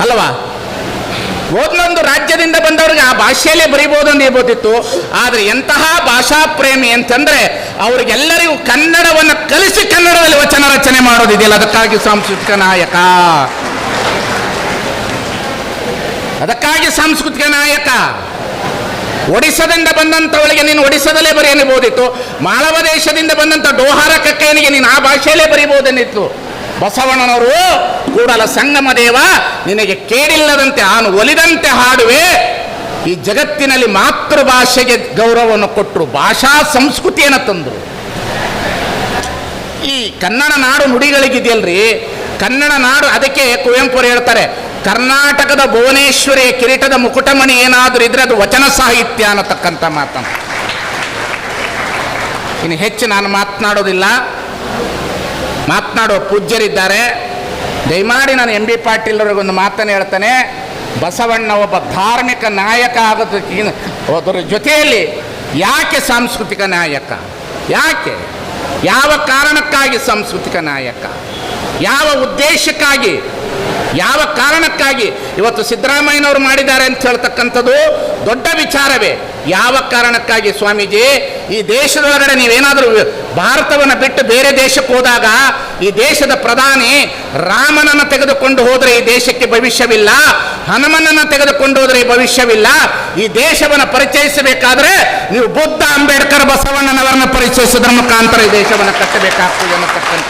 ಅಲ್ವಾ? ಒಂದೊಂದು ರಾಜ್ಯದಿಂದ ಬಂದವ್ರಿಗೆ ಆ ಭಾಷೆಯಲ್ಲೇ ಬರೀಬಹುದು ಅಂತ ಹೇಳ್ಬೋದಿತ್ತು. ಆದರೆ ಎಂತಹ ಭಾಷಾ ಪ್ರೇಮಿ ಅಂತಂದ್ರೆ ಅವರಿಗೆಲ್ಲರಿಗೂ ಕನ್ನಡವನ್ನು ಕಲಿಸಿ ಕನ್ನಡದಲ್ಲಿ ವಚನ ರಚನೆ ಮಾಡೋದಿದೆಯಲ್ಲ? ಅದಕ್ಕಾಗಿ ಸಾಂಸ್ಕೃತಿಕ ನಾಯಕ. ಅದಕ್ಕಾಗಿ ಸಾಂಸ್ಕೃತಿಕ ನಾಯಕ. ಒಡಿಸ್ಸಾದಿಂದ ಬಂದಂಥವಳಿಗೆ ನೀನು ಒಡಿಸದಲ್ಲೇ ಬರೆಯಬಹುದಿತ್ತು ಮಾಳವ ದೇಶದಿಂದ ಬಂದಂಥ ಡೋಹಾರ ಕಕ್ಕಯ್ಯನಿಗೆ ನೀನು ಆ ಭಾಷೆಯಲ್ಲೇ ಬರೀಬಹುದೆನ್ನಿತ್ತು ಬಸವಣ್ಣನವರು, ಕೂಡಲ ಸಂಗಮ ದೇವ, ನಿನಗೆ ಕೇಳಿಲ್ಲದಂತೆ ನಾನು ಒಲಿದಂತೆ ಹಾಡುವೆ. ಈ ಜಗತ್ತಿನಲ್ಲಿ ಮಾತೃಭಾಷೆಗೆ ಗೌರವವನ್ನು ಕೊಟ್ಟರು, ಭಾಷಾ ಸಂಸ್ಕೃತಿಯನ್ನು ತಂದರು. ಈ ಕನ್ನಡ ನಾಡು ನುಡಿಗಳಿಗಿದೆಯಲ್ರಿ ಕನ್ನಡ ನಾಡು ಅದಕ್ಕೆ ಕುವೆಂಪು ಹೇಳ್ತಾರೆ, ಕರ್ನಾಟಕದ ಭುವನೇಶ್ವರಿ ಕಿರೀಟದ ಮುಕುಟಮಣಿ ಏನಾದರೂ ಇದ್ರೆ ಅದು ವಚನ ಸಾಹಿತ್ಯ ಅನ್ನತಕ್ಕಂಥ ಮಾತನ್ನು ಇನ್ನು ಹೆಚ್ಚು ನಾನು ಮಾತನಾಡೋದಿಲ್ಲ. ಮಾತನಾಡೋ ಪೂಜ್ಯರಿದ್ದಾರೆ. ದಯಮಾಡಿ ನಾನು ಎಂ ಬಿ ಪಾಟೀಲ್ ಅವರಿಗೊಂದು ಮಾತನ್ನು ಹೇಳ್ತಾನೆ. ಬಸವಣ್ಣ ಒಬ್ಬ ಧಾರ್ಮಿಕ ನಾಯಕ ಆಗೋದಕ್ಕಿಂತ ಅದರ ಜೊತೆಯಲ್ಲಿ ಯಾಕೆ ಸಾಂಸ್ಕೃತಿಕ ನಾಯಕ? ಯಾಕೆ? ಯಾವ ಕಾರಣಕ್ಕಾಗಿ ಸಾಂಸ್ಕೃತಿಕ ನಾಯಕ? ಯಾವ ಉದ್ದೇಶಕ್ಕಾಗಿ, ಯಾವ ಕಾರಣಕ್ಕಾಗಿ ಇವತ್ತು ಸಿದ್ದರಾಮಯ್ಯನವರು ಮಾಡಿದ್ದಾರೆ ಅಂತ ಹೇಳ್ತಕ್ಕಂಥದ್ದು ದೊಡ್ಡ ವಿಚಾರವೇ. ಯಾವ ಕಾರಣಕ್ಕಾಗಿ ಸ್ವಾಮೀಜಿ, ಈ ದೇಶದೊಳಗಡೆ ನೀವೇನಾದರೂ ಭಾರತವನ್ನು ಬಿಟ್ಟು ಬೇರೆ ದೇಶಕ್ಕೆ ಹೋದಾಗ ಈ ದೇಶದ ಪ್ರಧಾನಿ ರಾಮನನ್ನು ತೆಗೆದುಕೊಂಡು ಹೋದರೆ ಈ ದೇಶಕ್ಕೆ ಭವಿಷ್ಯವಿಲ್ಲ, ಹನುಮನನ್ನು ತೆಗೆದುಕೊಂಡು ಹೋದರೆ ಈ ಭವಿಷ್ಯವಿಲ್ಲ, ಈ ದೇಶವನ್ನು ಪರಿಚಯಿಸಬೇಕಾದ್ರೆ ನೀವು ಬುದ್ಧ ಅಂಬೇಡ್ಕರ್ ಬಸವಣ್ಣನವರನ್ನು ಪರಿಚಯಿಸೋದ್ರ ಮುಖಾಂತರ ಈ ದೇಶವನ್ನು ಕಟ್ಟಬೇಕಾಗ್ತದೆ ಅನ್ನತಕ್ಕಂಥ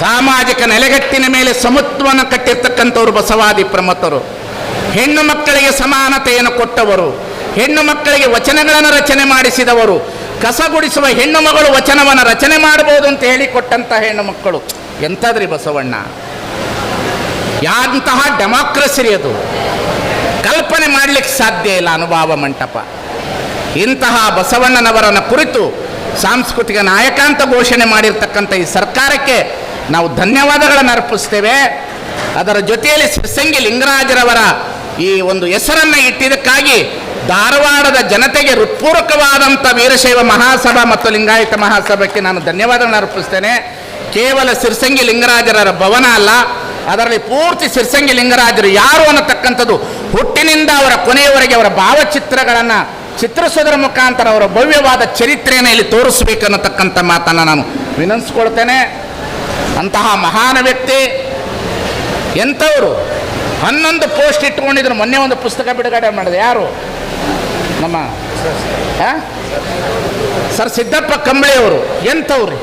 ಸಾಮಾಜಿಕ ನೆಲೆಗಟ್ಟಿನ ಮೇಲೆ ಸಮತ್ವವನ್ನು ಕಟ್ಟಿರ್ತಕ್ಕಂಥವ್ರು ಬಸವಾದಿ ಪ್ರಮತರು ಹೆಣ್ಣು ಮಕ್ಕಳಿಗೆ ಸಮಾನತೆಯನ್ನು ಕೊಟ್ಟವರು. ಹೆಣ್ಣು ಮಕ್ಕಳಿಗೆ ವಚನಗಳನ್ನು ರಚನೆ ಮಾಡಿಸಿದವರು. ಕಸಗುಡಿಸುವ ಹೆಣ್ಣು ಮಗಳು ವಚನವನ್ನು ರಚನೆ ಮಾಡಬಹುದು ಅಂತ ಹೇಳಿಕೊಟ್ಟಂಥ ಹೆಣ್ಣು ಮಕ್ಕಳು. ಎಂಥದ್ರಿ ಬಸವಣ್ಣ? ಯಾಂತಹ ಡೆಮಾಕ್ರಸಿ ಅದು. ಕಲ್ಪನೆ ಮಾಡಲಿಕ್ಕೆ ಸಾಧ್ಯ ಇಲ್ಲ ಅನುಭವ ಮಂಟಪ. ಇಂತಹ ಬಸವಣ್ಣನವರನ್ನು ಕುರಿತು ಸಾಂಸ್ಕೃತಿಕ ನಾಯಕ ಅಂತ ಘೋಷಣೆ ಮಾಡಿರ್ತಕ್ಕಂಥ ಈ ಸರ್ಕಾರಕ್ಕೆ ನಾವು ಧನ್ಯವಾದಗಳನ್ನು ಅರ್ಪಿಸ್ತೇವೆ. ಅದರ ಜೊತೆಯಲ್ಲಿ ಸಿರ್ಸಂಗಿ ಲಿಂಗರಾಜರವರ ಈ ಒಂದು ಹೆಸರನ್ನು ಇಟ್ಟಿದ್ದಕ್ಕಾಗಿ ಧಾರವಾಡದ ಜನತೆಗೆ ಹೃತ್ಪೂರ್ವಕವಾದಂಥ ವೀರಶೈವ ಮಹಾಸಭಾ ಮತ್ತು ಲಿಂಗಾಯತ ಮಹಾಸಭಕ್ಕೆ ನಾನು ಧನ್ಯವಾದಗಳನ್ನು ಅರ್ಪಿಸ್ತೇನೆ. ಕೇವಲ ಸಿರ್ಸಂಗಿ ಲಿಂಗರಾಜರ ಭವನ ಅಲ್ಲ, ಅದರಲ್ಲಿ ಪೂರ್ತಿ ಸಿರ್ಸಂಗಿ ಲಿಂಗರಾಜರು ಯಾರು ಅನ್ನತಕ್ಕಂಥದ್ದು ಹುಟ್ಟಿನಿಂದ ಅವರ ಕೊನೆಯವರೆಗೆ ಅವರ ಭಾವಚಿತ್ರಗಳನ್ನು ಚಿತ್ರಿಸೋದರ ಮುಖಾಂತರ ಅವರ ಭವ್ಯವಾದ ಚರಿತ್ರೆಯನ್ನು ಇಲ್ಲಿ ತೋರಿಸ್ಬೇಕನ್ನತಕ್ಕಂಥ ಮಾತನ್ನು ನಾನು ವಿನಂತಿಸ್ಕೊಳ್ತೇನೆ ಅಂತಹ ಮಹಾನ ವ್ಯಕ್ತಿ ಎಂಥವರು? ಹನ್ನೊಂದು ಪೋಸ್ಟ್ ಇಟ್ಕೊಂಡಿದ್ರು, ಮೊನ್ನೆ ಒಂದು ಪುಸ್ತಕ ಬಿಡುಗಡೆ ಮಾಡಿದೆ. ಯಾರು? ನಮ್ಮ? ಸರ್ ಸಿದ್ದಪ್ಪ ಕಂಬಳಿಯವರು. ಎಂಥವ್ರು?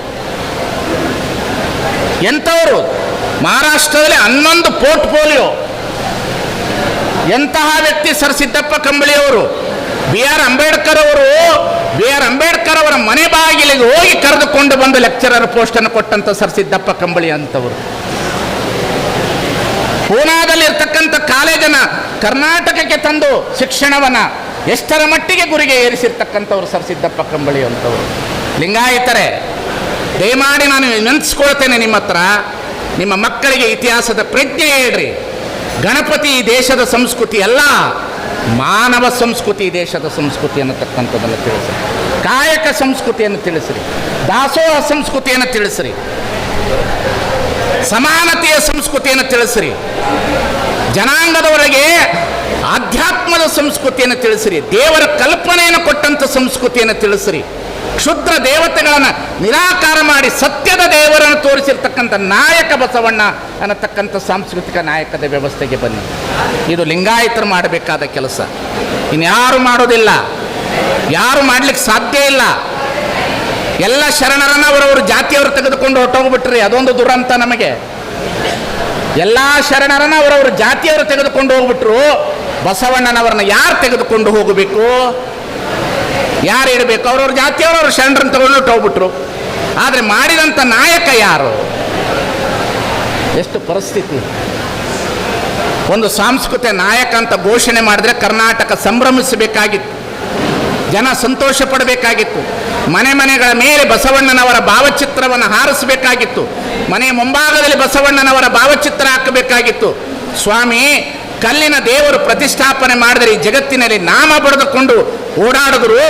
ಎಂಥವರು? ಮಹಾರಾಷ್ಟ್ರದಲ್ಲಿ ಹನ್ನೊಂದು ಪೋರ್ಟ್ಫೋಲಿಯೋ. ಎಂತಹ ವ್ಯಕ್ತಿ ಸರ್ ಸಿದ್ದಪ್ಪ ಕಂಬಳಿಯವರು? ಬಿ ಆರ್ ಅಂಬೇಡ್ಕರ್ ಅವರು ಬಿ ಆರ್ ಅಂಬೇಡ್ಕರ್ ಅವರ ಮನೆ ಬಾಗಿಲಿಗೆ ಹೋಗಿ ಕರೆದುಕೊಂಡು ಬಂದು ಲೆಕ್ಚರರ್ ಪೋಸ್ಟನ್ನು ಕೊಟ್ಟಂತ ಸರ್ ಸಿದ್ದಪ್ಪ ಕಂಬಳಿ ಅಂತವರು. ಪೂನಾದಲ್ಲಿ ಇರ್ತಕ್ಕಂಥ ಕಾಲೇಜನ್ನ ಕರ್ನಾಟಕಕ್ಕೆ ತಂದು ಶಿಕ್ಷಣವನ್ನ ಎಷ್ಟರ ಮಟ್ಟಿಗೆ ಗುರಿಗೆ ಏರಿಸಿರ್ತಕ್ಕಂಥವ್ರು ಸರ್ ಸಿದ್ದಪ್ಪ ಕಂಬಳಿ ಅಂತವರು. ಲಿಂಗಾಯತರೆ, ದಯಮಾಡಿ ನಾನು ನೆನ್ಸ್ಕೊಳ್ತೇನೆ ನಿಮ್ಮ ಹತ್ರ, ನಿಮ್ಮ ಮಕ್ಕಳಿಗೆ ಇತಿಹಾಸದ ಪ್ರಜ್ಞೆ ಹೇಳ್ರಿ. ಗಣಪತಿ ದೇಶದ ಸಂಸ್ಕೃತಿ ಅಲ್ಲ ಮಾನವ ಸಂಸ್ಕೃತಿ ದೇಶದ ಸಂಸ್ಕೃತಿ ಅನ್ನತಕ್ಕಂಥದ್ದನ್ನು ತಿಳಿಸ್ರಿ. ಕಾಯಕ ಸಂಸ್ಕೃತಿಯನ್ನು ತಿಳಿಸ್ರಿ. ದಾಸೋಹ ಸಂಸ್ಕೃತಿಯನ್ನು ತಿಳಿಸ್ರಿ. ಸಮಾನತೆಯ ಸಂಸ್ಕೃತಿಯನ್ನು ತಿಳಿಸ್ರಿ. ಜನಾಂಗದವರೆಗೆ ಆಧ್ಯಾತ್ಮದ ಸಂಸ್ಕೃತಿಯನ್ನು ತಿಳಿಸ್ರಿ. ದೇವರ ಕಲ್ಪನೆಯನ್ನು ಕೊಟ್ಟಂಥ ಸಂಸ್ಕೃತಿಯನ್ನು ತಿಳಿಸಿರಿ. ಕ್ಷುದ್ರ ದೇವತೆಗಳನ್ನು ನಿರಾಕಾರ ಮಾಡಿ ಸತ್ಯದ ದೇವರನ್ನು ತೋರಿಸಿರ್ತಕ್ಕಂಥ ನಾಯಕ ಬಸವಣ್ಣ ಅನ್ನತಕ್ಕಂಥ ಸಾಂಸ್ಕೃತಿಕ ನಾಯಕದ ವ್ಯವಸ್ಥೆಗೆ ಬನ್ನಿ. ಇದು ಲಿಂಗಾಯತರು ಮಾಡಬೇಕಾದ ಕೆಲಸ. ಇನ್ಯಾರು ಮಾಡೋದಿಲ್ಲ. ಯಾರು ಮಾಡಲಿಕ್ಕೆ ಸಾಧ್ಯ ಇಲ್ಲ. ಎಲ್ಲ ಶರಣರನ್ನ ಅವರವರು ಜಾತಿಯವರು ತೆಗೆದುಕೊಂಡು ಹೊಟ್ಟೋಗ್ಬಿಟ್ರಿ ಅದೊಂದು ದುರಂತ ನಮಗೆ. ಎಲ್ಲ ಶರಣರನ್ನ ಅವರವರು ಜಾತಿಯವರು ತೆಗೆದುಕೊಂಡು ಹೋಗ್ಬಿಟ್ರು. ಬಸವಣ್ಣನವರನ್ನ ಯಾರು ತೆಗೆದುಕೊಂಡು ಹೋಗಬೇಕು? ಯಾರು ಇಡಬೇಕು ಅವ್ರವ್ರ ಜಾತಿಯವರು ಅವ್ರ ಶರಣರನ್ನು ತಗೊಂಡು ಹೋಗ್ಬಿಟ್ರು. ಆದರೆ ಮಾಡಿದಂಥ ನಾಯಕ ಯಾರು? ಎಷ್ಟು ಪರಿಸ್ಥಿತಿ. ಒಂದು ಸಾಂಸ್ಕೃತಿಕ ನಾಯಕ ಅಂತ ಘೋಷಣೆ ಮಾಡಿದ್ರೆ ಕರ್ನಾಟಕ ಸಂಭ್ರಮಿಸಬೇಕಾಗಿತ್ತು. ಜನ ಸಂತೋಷ ಪಡಬೇಕಾಗಿತ್ತು. ಮನೆ ಮನೆಗಳ ಮೇಲೆ ಬಸವಣ್ಣನವರ ಭಾವಚಿತ್ರವನ್ನು ಹಾರಿಸಬೇಕಾಗಿತ್ತು. ಮನೆಯ ಮುಂಭಾಗದಲ್ಲಿ ಬಸವಣ್ಣನವರ ಭಾವಚಿತ್ರ ಹಾಕಬೇಕಾಗಿತ್ತು. ಸ್ವಾಮಿ, ಕಲ್ಲಿನ ದೇವರು ಪ್ರತಿಷ್ಠಾಪನೆ ಮಾಡಿದರೆ ಈ ಜಗತ್ತಿನಲ್ಲಿ ನಾಮ ಬರೆದುಕೊಂಡು ಓಡಾಡಿದ್ರು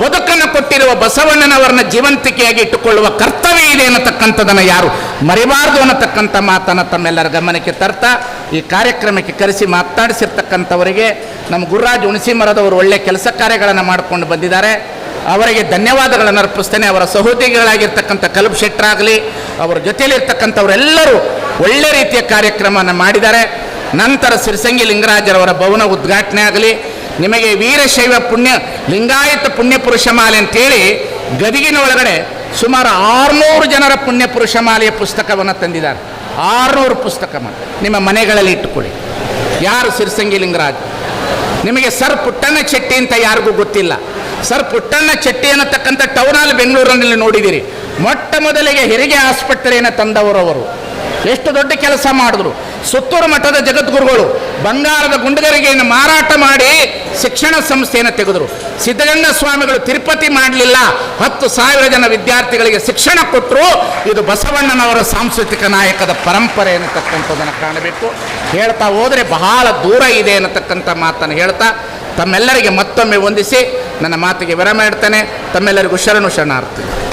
ಬದುಕನ್ನು ಕೊಟ್ಟಿರುವ ಬಸವಣ್ಣನವರನ್ನ ಜೀವಂತಿಕೆಯಾಗಿ ಇಟ್ಟುಕೊಳ್ಳುವ ಕರ್ತವ್ಯ ಇದೆ ಅನ್ನತಕ್ಕಂಥದನ್ನು ಯಾರು ಮರಿಬಾರದು ಅನ್ನತಕ್ಕಂಥ ಮಾತನ್ನು ತಮ್ಮೆಲ್ಲರ ಗಮನಕ್ಕೆ ತರ್ತಾ ಈ ಕಾರ್ಯಕ್ರಮಕ್ಕೆ ಕರೆಸಿ ಮಾತಾಡಿಸಿರ್ತಕ್ಕಂಥವರಿಗೆ ನಮ್ಮ ಗುರುರಾಜ್ ಹುಣಸಿಮರದವರು ಒಳ್ಳೆ ಕೆಲಸ ಕಾರ್ಯಗಳನ್ನು ಮಾಡಿಕೊಂಡು ಬಂದಿದ್ದಾರೆ. ಅವರಿಗೆ ಧನ್ಯವಾದಗಳನ್ನು ಅರ್ಪಿಸ್ತೇನೆ. ಅವರ ಸಹೋದ್ಯೋಗಿಗಳಾಗಿರ್ತಕ್ಕಂಥ ಕಲಬ್ ಶೆಟ್ಟರಾಗಲಿ ಅವರ ಜೊತೆಯಲ್ಲಿರ್ತಕ್ಕಂಥವರೆಲ್ಲರೂ ಒಳ್ಳೆ ರೀತಿಯ ಕಾರ್ಯಕ್ರಮವನ್ನು ಮಾಡಿದ್ದಾರೆ. ನಂತರ ಸಿರಿಸಂಗಿ ಲಿಂಗರಾಜರವರ ಭವನ ಉದ್ಘಾಟನೆ ಆಗಲಿ ನಿಮಗೆ ವೀರಶೈವ ಪುಣ್ಯ, ಲಿಂಗಾಯತ ಪುಣ್ಯ ಪುರುಷ ಮಾಲೆ ಅಂತೇಳಿ ಗದಿಗಿನ ಒಳಗಡೆ ಸುಮಾರು ಆರುನೂರು ಜನರ ಪುಣ್ಯ ಪುರುಷ ಮಾಲೆಯ ಪುಸ್ತಕವನ್ನು ತಂದಿದ್ದಾರೆ. ಆರುನೂರು ಪುಸ್ತಕ. ನಿಮ್ಮ ಮನೆಗಳಲ್ಲಿ ಇಟ್ಟುಕೊಳ್ಳಿ. ಯಾರು ಸಿರ್ಸಂಗಿ ಲಿಂಗರಾಜ್? ನಿಮಗೆ ಸರ್ ಪುಟ್ಟಣ್ಣ ಚೆಟ್ಟಿ ಅಂತ ಯಾರಿಗೂ ಗೊತ್ತಿಲ್ಲ. ಸರ್ ಪುಟ್ಟಣ್ಣ ಚೆಟ್ಟಿ ಅನ್ನತಕ್ಕಂಥ ಟೌನ್ ಹಾಲ್ ಬೆಂಗಳೂರಿನಲ್ಲಿ ನೋಡಿದಿರಿ. ಮೊಟ್ಟ ಮೊದಲಿಗೆ ಹೆರಿಗೆ ಆಸ್ಪತ್ರೆಯನ್ನು ತಂದವರು ಅವರು. ಎಷ್ಟು ದೊಡ್ಡ ಕೆಲಸ ಮಾಡಿದ್ರು. ಸುತ್ತೂರು ಮಠದ ಜಗದ್ಗುರುಗಳು ಬಂಗಾರದ ಗುಂಡುಗರಿಗೆಯನ್ನು ಮಾರಾಟ ಮಾಡಿ ಶಿಕ್ಷಣ ಸಂಸ್ಥೆಯನ್ನು ತೆಗೆದರು. ಸಿದ್ಧಗಂಗಾ ಸ್ವಾಮಿಗಳು ತಿರುಪತಿ ಮಾಡಲಿಲ್ಲ. ಹತ್ತು ಸಾವಿರ ಜನ ವಿದ್ಯಾರ್ಥಿಗಳಿಗೆ ಶಿಕ್ಷಣ ಕೊಟ್ಟರು ಇದು ಬಸವಣ್ಣನವರ ಸಾಂಸ್ಕೃತಿಕ ನಾಯಕದ ಪರಂಪರೆ ಅನ್ನತಕ್ಕಂಥದ್ದನ್ನು ಕಾಣಬೇಕು. ಹೇಳ್ತಾ ಹೋದರೆ ಬಹಳ ದೂರ ಇದೆ ಅನ್ನತಕ್ಕಂಥ ಮಾತನ್ನು ಹೇಳ್ತಾ, ತಮ್ಮೆಲ್ಲರಿಗೆ ಮತ್ತೊಮ್ಮೆ ವಂದಿಸಿ, ನನ್ನ ಮಾತಿಗೆ ವಿರಾಮ ಇಡ್ತೇನೆ ತಮ್ಮೆಲ್ಲರಿಗೂ ಶರಣು ಶರಣಾರ್ಥಿ.